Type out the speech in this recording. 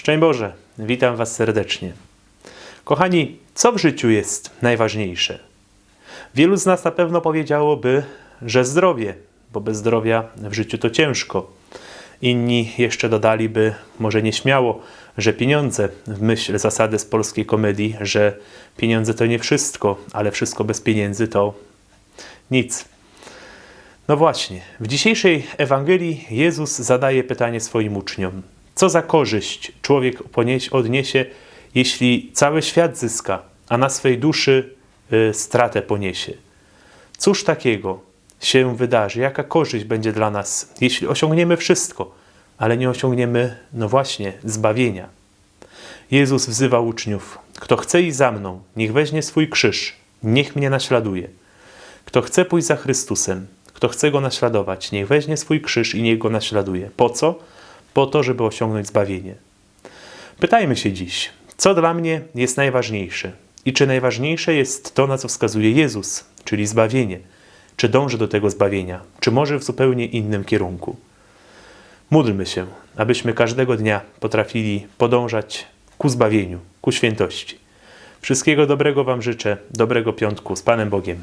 Szczęść Boże, witam Was serdecznie. Kochani, co w życiu jest najważniejsze? Wielu z nas na pewno powiedziałoby, że zdrowie, bo bez zdrowia w życiu to ciężko. Inni jeszcze dodaliby, może nieśmiało, że pieniądze, w myśl zasady z polskiej komedii, że pieniądze to nie wszystko, ale wszystko bez pieniędzy to nic. No właśnie, w dzisiejszej Ewangelii Jezus zadaje pytanie swoim uczniom: Co za korzyść człowiek odniesie, jeśli cały świat zyska, a na swej duszy y, stratę poniesie? Cóż takiego się wydarzy? Jaka korzyść będzie dla nas, jeśli osiągniemy wszystko, ale nie osiągniemy, no właśnie, zbawienia? Jezus wzywa uczniów: Kto chce iść za mną, niech weźmie swój krzyż, niech mnie naśladuje. Kto chce pójść za Chrystusem, kto chce go naśladować, niech weźmie swój krzyż i niech go naśladuje. Po co? Po to, żeby osiągnąć zbawienie. Pytajmy się dziś, co dla mnie jest najważniejsze i czy najważniejsze jest to, na co wskazuje Jezus, czyli zbawienie. Czy dąży do tego zbawienia, czy może w zupełnie innym kierunku. Módlmy się, abyśmy każdego dnia potrafili podążać ku zbawieniu, ku świętości. Wszystkiego dobrego Wam życzę, dobrego piątku z Panem Bogiem.